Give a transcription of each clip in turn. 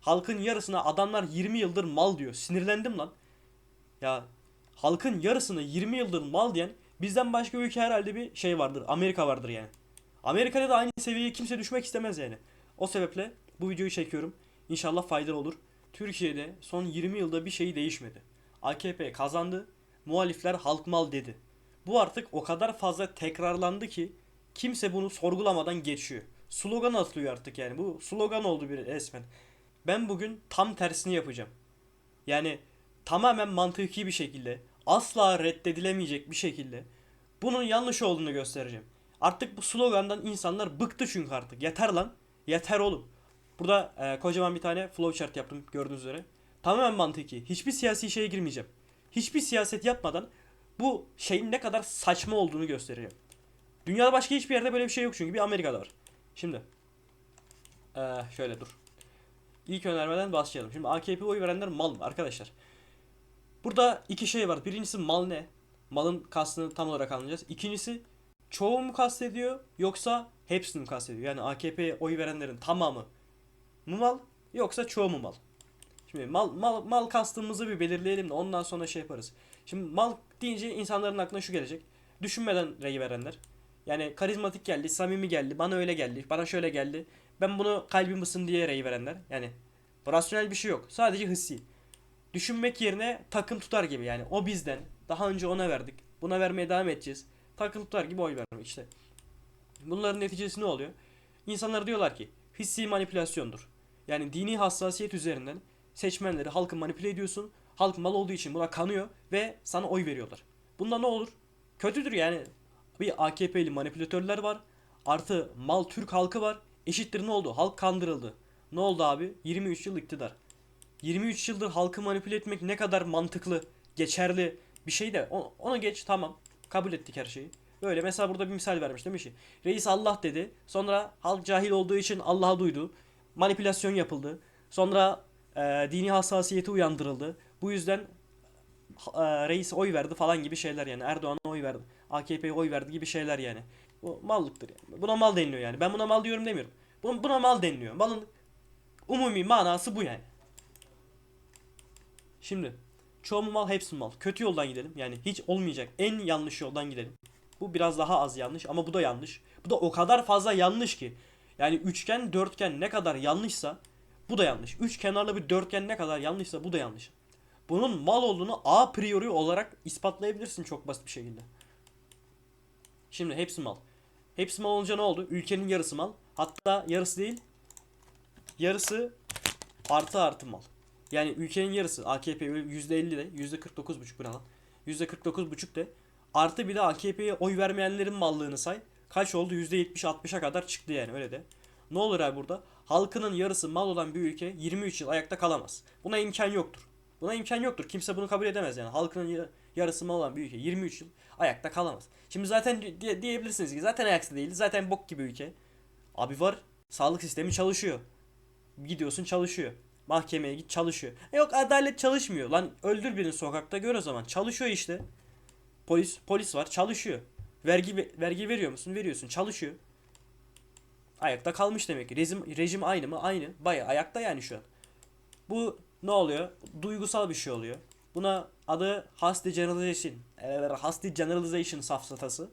Halkın yarısına adamlar 20 yıldır mal diyor. Sinirlendim lan. Ya halkın yarısına 20 yıldır mal diyen bizden başka ülke herhalde bir şey vardır. Amerika vardır yani. Amerika'da da aynı seviyeye kimse düşmek istemez yani. O sebeple bu videoyu çekiyorum. İnşallah faydalı olur. Türkiye'de son 20 yılda bir şey değişmedi. AKP kazandı. Muhalifler halk mal dedi. Bu artık o kadar fazla tekrarlandı ki kimse bunu sorgulamadan geçiyor. Slogan atılıyor artık yani. Bu slogan oldu bir resmen. Ben bugün tam tersini yapacağım. Yani tamamen mantıki bir şekilde, asla reddedilemeyecek bir şekilde bunun yanlış olduğunu göstereceğim. Artık bu slogandan insanlar bıktı çünkü artık. Yeter lan. Yeter oğlum. Burada e, kocaman bir tane flowchart yaptım gördüğünüz üzere. Tamamen mantıki. Hiçbir siyasi şeye girmeyeceğim. Hiçbir siyaset yapmadan bu şeyin ne kadar saçma olduğunu göstereceğim. Dünyada başka hiçbir yerde böyle bir şey yok çünkü bir Amerika'da var. Şimdi e, şöyle dur. İlk önermeden başlayalım. Şimdi AKP oy verenler mal mı arkadaşlar? Burada iki şey var. Birincisi mal ne? Malın kastını tam olarak anlayacağız. İkincisi çoğu mu kastediyor yoksa hepsini mi kastediyor? Yani AKP'ye oy verenlerin tamamı mı mal yoksa çoğu mu mal? Şimdi mal mal mal kastımızı bir belirleyelim de ondan sonra şey yaparız. Şimdi mal deyince insanların aklına şu gelecek. Düşünmeden rey verenler. Yani karizmatik geldi, samimi geldi, bana öyle geldi, bana şöyle geldi. Ben bunu kalbim ısın diye rey verenler. Yani rasyonel bir şey yok. Sadece hissi. Düşünmek yerine takım tutar gibi yani. O bizden. Daha önce ona verdik. Buna vermeye devam edeceğiz. Takım tutar gibi oy vermek işte. Bunların neticesi ne oluyor? İnsanlar diyorlar ki hissi manipülasyondur. Yani dini hassasiyet üzerinden seçmenleri halkı manipüle ediyorsun. Halk mal olduğu için buna kanıyor ve sana oy veriyorlar. Bunda ne olur? Kötüdür yani. Bir AKP'li manipülatörler var. Artı mal Türk halkı var. Eşittir ne oldu? Halk kandırıldı. Ne oldu abi? 23 yıl iktidar. 23 yıldır halkı manipüle etmek ne kadar mantıklı, geçerli bir şey de ona geç tamam. Kabul ettik her şeyi. Böyle mesela burada bir misal vermiş demiş ki reis Allah dedi. Sonra halk cahil olduğu için Allah'a duydu. Manipülasyon yapıldı. Sonra e, dini hassasiyeti uyandırıldı. Bu yüzden reis oy verdi falan gibi şeyler yani. Erdoğan'a oy verdi. AKP'ye oy verdi gibi şeyler yani. Bu mallıktır yani. Buna mal deniliyor yani. Ben buna mal diyorum demiyorum. Buna, buna mal deniliyor. Malın umumi manası bu yani. Şimdi çoğu mu mal hepsi mal. Kötü yoldan gidelim. Yani hiç olmayacak en yanlış yoldan gidelim. Bu biraz daha az yanlış ama bu da yanlış. Bu da o kadar fazla yanlış ki. Yani üçgen dörtgen ne kadar yanlışsa bu da yanlış. Üç kenarlı bir dörtgen ne kadar yanlışsa bu da yanlış. Bunun mal olduğunu a priori olarak ispatlayabilirsin çok basit bir şekilde. Şimdi hepsi mal. Hepsi mal olunca ne oldu? Ülkenin yarısı mal. Hatta yarısı değil. Yarısı artı artı mal. Yani ülkenin yarısı AKP %50 de %49,5 bu lan? %49,5 de artı bir de AKP'ye oy vermeyenlerin mallığını say. Kaç oldu? %70-60'a kadar çıktı yani öyle de. Ne olur abi burada? Halkının yarısı mal olan bir ülke 23 yıl ayakta kalamaz. Buna imkan yoktur. Buna imkan yoktur. Kimse bunu kabul edemez yani. Halkının ya- yarısı mal olan bir ülke 23 yıl ayakta kalamaz. Şimdi zaten di- diye- diyebilirsiniz ki zaten ayakta değil. Zaten bok gibi ülke. Abi var. Sağlık sistemi çalışıyor. Gidiyorsun çalışıyor. Mahkemeye git çalışıyor. E yok adalet çalışmıyor. Lan öldür birini sokakta gör o zaman. Çalışıyor işte. Polis polis var çalışıyor. Vergi vergi veriyor musun? Veriyorsun. Çalışıyor. Ayakta kalmış demek ki. Rejim, rejim aynı mı? Aynı. Baya ayakta yani şu an. Bu ne oluyor? Duygusal bir şey oluyor. Buna adı hasti generalization. e, hasti generalization safsatası.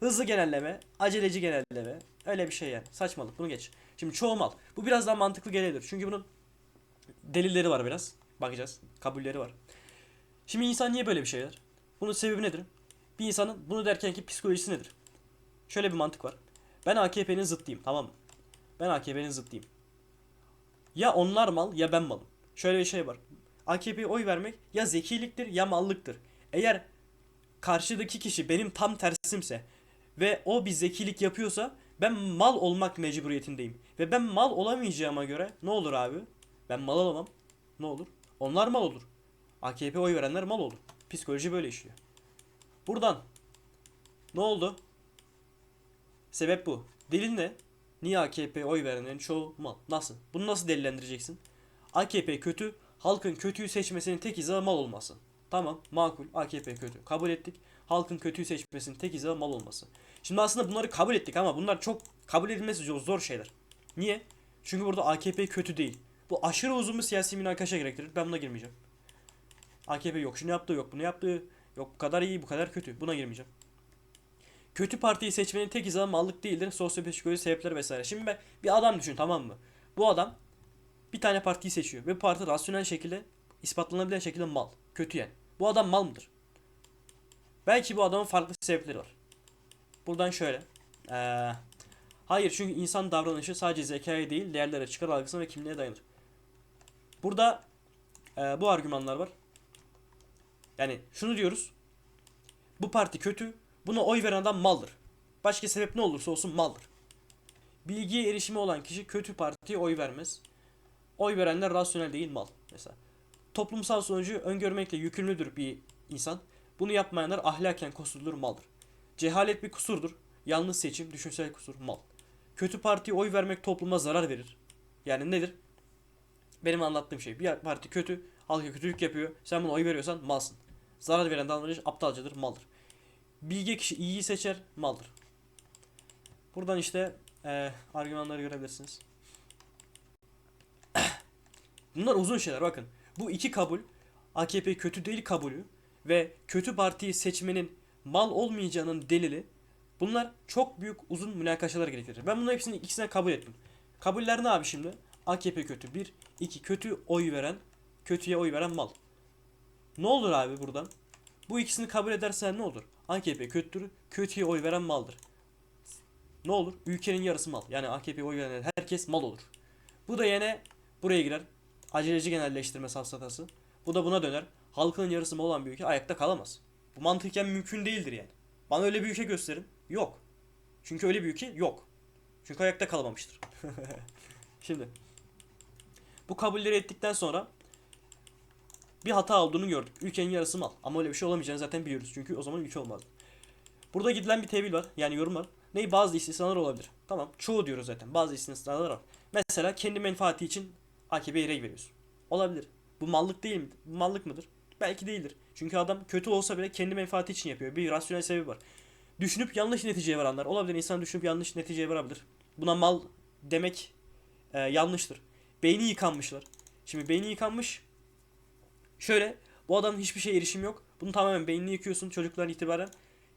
Hızlı genelleme, aceleci genelleme. Öyle bir şey yani. Saçmalık. Bunu geç. Şimdi çoğu mal. Bu biraz daha mantıklı gelebilir. Çünkü bunun delilleri var biraz. Bakacağız. Kabulleri var. Şimdi insan niye böyle bir şey der? Bunun sebebi nedir? Bir insanın bunu derken ki psikolojisi nedir? Şöyle bir mantık var. Ben AKP'nin zıttıyım tamam mı? Ben AKP'nin zıttıyım. Ya onlar mal ya ben malım. Şöyle bir şey var. AKP'ye oy vermek ya zekiliktir ya mallıktır. Eğer karşıdaki kişi benim tam tersimse ve o bir zekilik yapıyorsa ben mal olmak mecburiyetindeyim. Ve ben mal olamayacağıma göre ne olur abi? Ben mal olamam. Ne olur? Onlar mal olur. AKP oy verenler mal olur. Psikoloji böyle işliyor. Buradan ne oldu? Sebep bu. Delil ne? Niye AKP oy verenlerin çoğu mal? Nasıl? Bunu nasıl delillendireceksin? AKP kötü, halkın kötüyü seçmesinin tek izahı mal olması. Tamam, makul. AKP kötü. Kabul ettik. Halkın kötüyü seçmesinin tek izahı mal olması. Şimdi aslında bunları kabul ettik ama bunlar çok kabul edilmesi zor, zor şeyler. Niye? Çünkü burada AKP kötü değil. Bu aşırı uzun bir siyasi münakaşa gerektirir. Ben buna girmeyeceğim. AKP yok şunu yaptı yok bunu yaptı. Yok bu kadar iyi bu kadar kötü. Buna girmeyeceğim. Kötü partiyi seçmenin tek izahı mallık değildir. Sosyopsikolojik sebepler vesaire. Şimdi ben bir adam düşün tamam mı? Bu adam bir tane partiyi seçiyor. Ve bu parti rasyonel şekilde ispatlanabilen şekilde mal. Kötü yani. Bu adam mal mıdır? Belki bu adamın farklı sebepleri var. Buradan şöyle. Ee, hayır çünkü insan davranışı sadece zekaya değil değerlere, çıkar algısına ve kimliğe dayanır. Burada ee, bu argümanlar var. Yani şunu diyoruz. Bu parti kötü. Buna oy veren adam maldır. Başka sebep ne olursa olsun maldır. Bilgiye erişimi olan kişi kötü partiye oy vermez. Oy verenler rasyonel değil mal mesela. Toplumsal sonucu öngörmekle yükümlüdür bir insan. Bunu yapmayanlar ahlaken kusurludur maldır. Cehalet bir kusurdur. Yanlış seçim, düşünsel kusur mal. Kötü partiye oy vermek topluma zarar verir. Yani nedir? Benim anlattığım şey. Bir parti kötü, halka kötülük yapıyor. Sen buna oy veriyorsan malsın. Zarar veren davranış aptalcadır, maldır. Bilge kişi iyiyi seçer, maldır. Buradan işte eee argümanları görebilirsiniz. Bunlar uzun şeyler bakın. Bu iki kabul AKP kötü değil kabulü ve kötü partiyi seçmenin mal olmayacağının delili bunlar çok büyük uzun münakaşalar gerektirir. Ben bunların hepsini ikisine kabul ettim. Kabuller ne abi şimdi? AKP kötü. Bir, iki kötü oy veren, kötüye oy veren mal. Ne olur abi buradan? Bu ikisini kabul edersen ne olur? AKP kötüdür, kötüye oy veren maldır. Ne olur? Ülkenin yarısı mal. Yani AKP'ye oy veren herkes mal olur. Bu da yine buraya girer. Aceleci genelleştirme safsatası. Bu da buna döner. Halkının yarısı mal olan bir ülke ayakta kalamaz. Bu mantıken mümkün değildir yani. Bana öyle bir ülke gösterin. Yok. Çünkü öyle bir ülke yok. Çünkü ayakta kalamamıştır. Şimdi bu kabulleri ettikten sonra bir hata olduğunu gördük. Ülkenin yarısı mal. Ama öyle bir şey olamayacağını zaten biliyoruz. Çünkü o zaman ülke olmazdı. Burada gidilen bir tevil var. Yani yorum var. Ney? Bazı istisnalar olabilir. Tamam. Çoğu diyoruz zaten. Bazı istisnalar var. Mesela kendi menfaati için AKP'ye rey veriyorsun. Olabilir. Bu mallık değil mi? Bu mallık mıdır? Belki değildir. Çünkü adam kötü olsa bile kendi menfaati için yapıyor. Bir rasyonel sebebi var. Düşünüp yanlış neticeye varanlar olabilir. İnsan düşünüp yanlış neticeye varabilir. Buna mal demek e, yanlıştır. Beyni yıkanmışlar. Şimdi beyni yıkanmış. Şöyle bu adamın hiçbir şeye erişim yok. Bunu tamamen beynini yıkıyorsun çocuklar itibaren.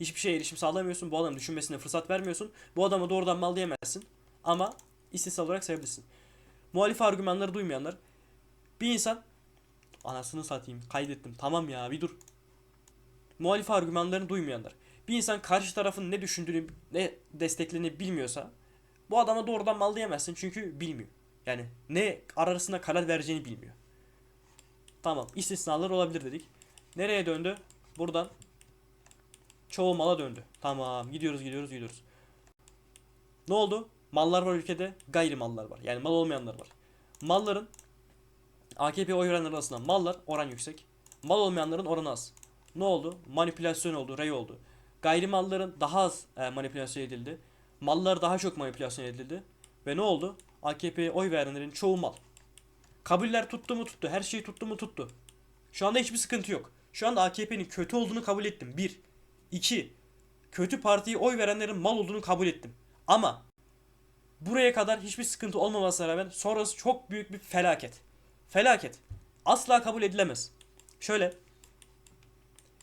Hiçbir şeye erişim sağlamıyorsun. Bu adamın düşünmesine fırsat vermiyorsun. Bu adama doğrudan mal diyemezsin. Ama istisna olarak sayabilirsin. Muhalif argümanları duymayanlar. Bir insan anasını satayım kaydettim tamam ya bir dur. Muhalif argümanlarını duymayanlar. Bir insan karşı tarafın ne düşündüğünü ne desteklediğini bilmiyorsa bu adama doğrudan mal diyemezsin çünkü bilmiyor. Yani ne arasında karar vereceğini bilmiyor. Tamam istisnalar olabilir dedik. Nereye döndü? Buradan çoğu mala döndü. Tamam gidiyoruz gidiyoruz gidiyoruz. Ne oldu? Mallar var ülkede, gayrimallar var. Yani mal olmayanlar var. Malların AKP oy verenler arasında mallar oran yüksek. Mal olmayanların oranı az. Ne oldu? Manipülasyon oldu, rey oldu. Gayrimalların daha az e, manipülasyon edildi. Mallar daha çok manipülasyon edildi. Ve ne oldu? AKP'ye oy verenlerin çoğu mal. Kabuller tuttu mu tuttu. Her şey tuttu mu tuttu. Şu anda hiçbir sıkıntı yok. Şu anda AKP'nin kötü olduğunu kabul ettim. Bir. İki. Kötü partiye oy verenlerin mal olduğunu kabul ettim. Ama buraya kadar hiçbir sıkıntı olmamasına rağmen sonrası çok büyük bir felaket. Felaket. Asla kabul edilemez. Şöyle.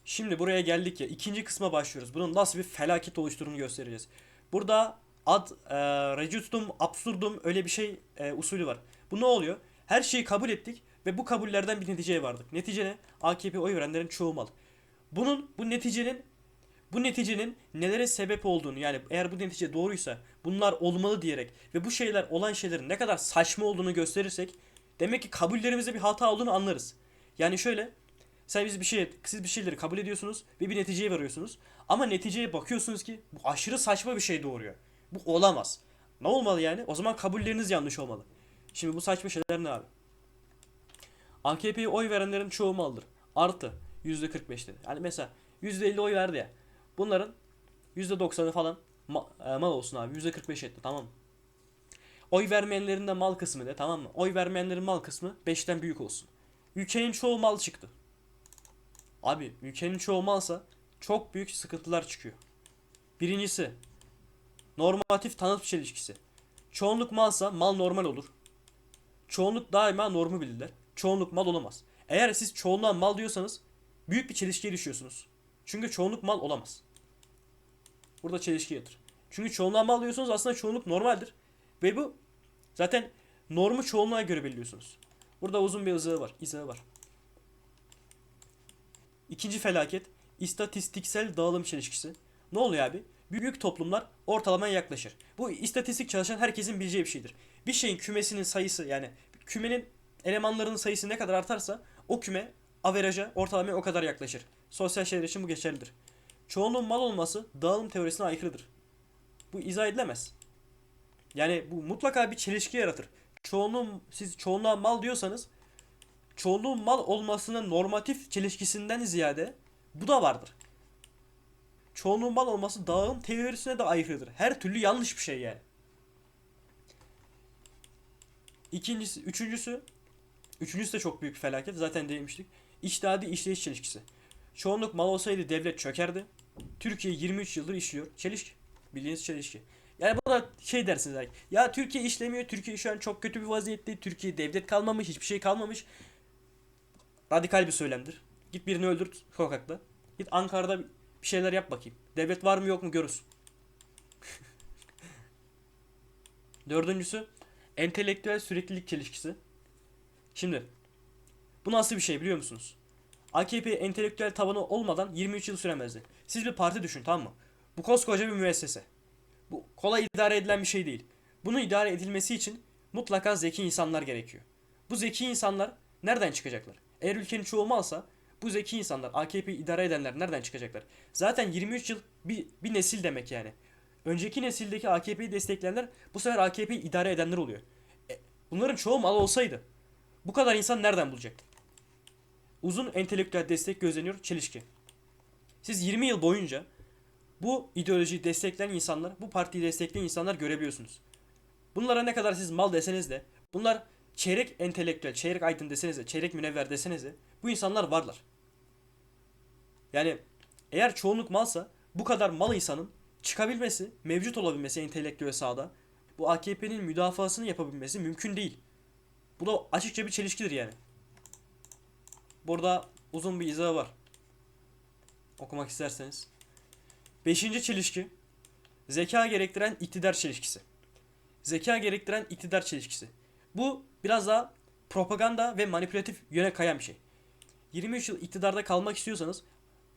Şimdi buraya geldik ya ikinci kısma başlıyoruz. Bunun nasıl bir felaket oluşturduğunu göstereceğiz. Burada ad e, reductum absurdum öyle bir şey e, usulü var. Bu ne oluyor? Her şeyi kabul ettik ve bu kabullerden bir neticeye vardık. Netice ne? AKP oy verenlerin çoğu mal. Bunun bu neticenin bu neticenin nelere sebep olduğunu yani eğer bu netice doğruysa bunlar olmalı diyerek ve bu şeyler olan şeylerin ne kadar saçma olduğunu gösterirsek demek ki kabullerimizde bir hata olduğunu anlarız. Yani şöyle sen biz bir şey siz bir şeyleri kabul ediyorsunuz ve bir neticeye varıyorsunuz ama neticeye bakıyorsunuz ki bu aşırı saçma bir şey doğuruyor. Bu olamaz. Ne olmalı yani? O zaman kabulleriniz yanlış olmalı. Şimdi bu saçma şeyler ne abi? AKP'ye oy verenlerin çoğu maldır. Artı %45 dedi. Yani mesela %50 oy verdi ya. Bunların %90'ı falan e, mal olsun abi. %45 etti tamam? Oy vermeyenlerin de mal kısmı de tamam mı? Oy vermeyenlerin mal kısmı 5'ten büyük olsun. Ülkenin çoğu mal çıktı. Abi ülkenin çoğu malsa çok büyük sıkıntılar çıkıyor. Birincisi normatif tanıt çelişkisi. Çoğunluk malsa mal normal olur. çoğunluk daima normu bilirler. Çoğunluk mal olamaz. Eğer siz çoğunluğa mal diyorsanız büyük bir çelişkiye düşüyorsunuz. Çünkü çoğunluk mal olamaz. Burada çelişki yatır. Çünkü çoğunluğa mal diyorsunuz aslında çoğunluk normaldir. Ve bu zaten normu çoğunluğa göre belirliyorsunuz. Burada uzun bir izahı var. izahı var. İkinci felaket istatistiksel dağılım çelişkisi. Ne oluyor abi? Büyük toplumlar ortalamaya yaklaşır. Bu istatistik çalışan herkesin bileceği bir şeydir. Bir şeyin kümesinin sayısı yani kümenin elemanlarının sayısı ne kadar artarsa o küme averaja ortalamaya o kadar yaklaşır. Sosyal şeyler için bu geçerlidir. Çoğunluğun mal olması dağılım teorisine aykırıdır. Bu izah edilemez. Yani bu mutlaka bir çelişki yaratır. Çoğunluğun siz çoğunluğa mal diyorsanız çoğunluğun mal olmasının normatif çelişkisinden ziyade bu da vardır. Çoğunluğun mal olması dağılım teorisine de aykırıdır. Her türlü yanlış bir şey yani. İkincisi, üçüncüsü, üçüncüsü de çok büyük bir felaket. Zaten değinmiştik. İçtihadi işleyiş çelişkisi. Çoğunluk mal olsaydı devlet çökerdi. Türkiye 23 yıldır işliyor. Çelişki. Bildiğiniz çelişki. Yani burada şey dersiniz belki. Ya Türkiye işlemiyor. Türkiye şu an çok kötü bir vaziyette. Türkiye devlet kalmamış. Hiçbir şey kalmamış. Radikal bir söylemdir. Git birini öldür sokakta. Git Ankara'da bir şeyler yap bakayım. Devlet var mı yok mu görürsün. Dördüncüsü entelektüel süreklilik çelişkisi. Şimdi bu nasıl bir şey biliyor musunuz? AKP entelektüel tabanı olmadan 23 yıl süremezdi. Siz bir parti düşün tamam mı? Bu koskoca bir müessese. Bu kolay idare edilen bir şey değil. Bunu idare edilmesi için mutlaka zeki insanlar gerekiyor. Bu zeki insanlar nereden çıkacaklar? Eğer ülkenin çoğu malsa bu zeki insanlar, AKP'yi idare edenler nereden çıkacaklar? Zaten 23 yıl bir, bir nesil demek yani. Önceki nesildeki AKP'yi destekleyenler bu sefer AKP'yi idare edenler oluyor. E, bunların çoğu mal olsaydı bu kadar insan nereden bulacaktı? Uzun entelektüel destek gözleniyor çelişki. Siz 20 yıl boyunca bu ideolojiyi destekleyen insanlar, bu partiyi destekleyen insanlar görebiliyorsunuz. Bunlara ne kadar siz mal deseniz de, bunlar çeyrek entelektüel, çeyrek aydın deseniz de, çeyrek münevver deseniz de bu insanlar varlar. Yani eğer çoğunluk malsa bu kadar mal insanın çıkabilmesi, mevcut olabilmesi entelektüel sahada bu AKP'nin müdafasını yapabilmesi mümkün değil. Bu da açıkça bir çelişkidir yani. Burada uzun bir izahı var. Okumak isterseniz. Beşinci çelişki. Zeka gerektiren iktidar çelişkisi. Zeka gerektiren iktidar çelişkisi. Bu biraz daha propaganda ve manipülatif yöne kayan bir şey. 23 yıl iktidarda kalmak istiyorsanız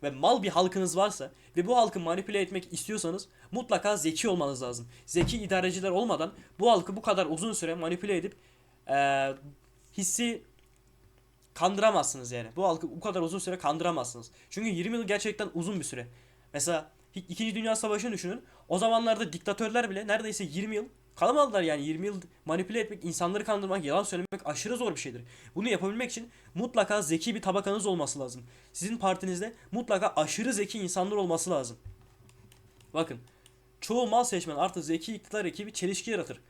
ve mal bir halkınız varsa ve bu halkı manipüle etmek istiyorsanız mutlaka zeki olmanız lazım. Zeki idareciler olmadan bu halkı bu kadar uzun süre manipüle edip eee, hissi kandıramazsınız yani. Bu halkı bu kadar uzun süre kandıramazsınız. Çünkü 20 yıl gerçekten uzun bir süre. Mesela İkinci Dünya Savaşı'nı düşünün. O zamanlarda diktatörler bile neredeyse 20 yıl kalamadılar yani 20 yıl manipüle etmek, insanları kandırmak, yalan söylemek aşırı zor bir şeydir. Bunu yapabilmek için mutlaka zeki bir tabakanız olması lazım. Sizin partinizde mutlaka aşırı zeki insanlar olması lazım. Bakın, çoğu mal seçmen artı zeki iktidar ekibi çelişki yaratır.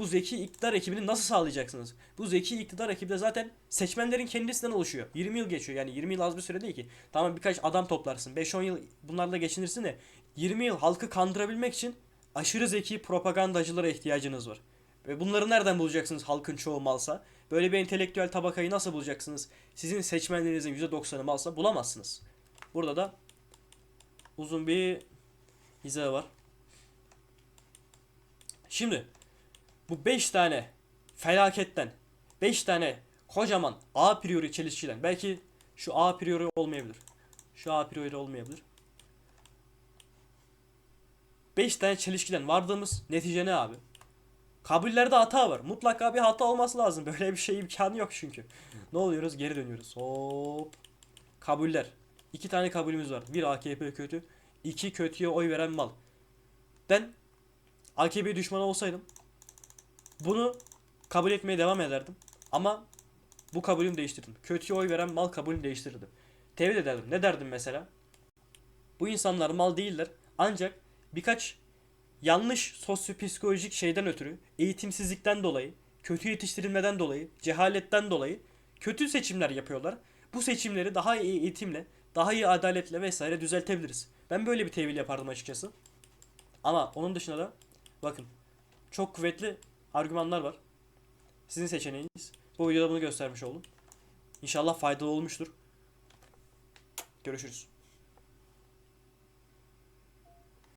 Bu zeki iktidar ekibini nasıl sağlayacaksınız? Bu zeki iktidar ekibi de zaten seçmenlerin kendisinden oluşuyor. 20 yıl geçiyor yani 20 yıl az bir süre değil ki. Tamam birkaç adam toplarsın 5-10 yıl bunlarla geçinirsin de 20 yıl halkı kandırabilmek için aşırı zeki propagandacılara ihtiyacınız var. Ve bunları nereden bulacaksınız halkın çoğu malsa? Böyle bir entelektüel tabakayı nasıl bulacaksınız? Sizin seçmenlerinizin %90'ı malsa bulamazsınız. Burada da uzun bir izahı var. Şimdi bu 5 tane felaketten 5 tane kocaman a priori çelişkiden belki şu a priori olmayabilir. Şu a priori olmayabilir. 5 tane çelişkiden vardığımız netice ne abi? Kabullerde hata var. Mutlaka bir hata olması lazım. Böyle bir şey imkanı yok çünkü. Ne oluyoruz? Geri dönüyoruz. Hop. Kabuller. İki tane kabulümüz var. Bir AKP kötü. iki kötüye oy veren mal. Ben AKP düşmanı olsaydım bunu kabul etmeye devam ederdim. Ama bu kabulümü değiştirdim. Kötüye oy veren mal kabulünü değiştirdim. Tevhid ederdim. Ne derdim mesela? Bu insanlar mal değiller. Ancak birkaç yanlış sosyopsikolojik şeyden ötürü, eğitimsizlikten dolayı, kötü yetiştirilmeden dolayı, cehaletten dolayı kötü seçimler yapıyorlar. Bu seçimleri daha iyi eğitimle, daha iyi adaletle vesaire düzeltebiliriz. Ben böyle bir tevil yapardım açıkçası. Ama onun dışında da bakın çok kuvvetli argümanlar var. Sizin seçeneğiniz. Bu videoda bunu göstermiş oldum. İnşallah faydalı olmuştur. Görüşürüz.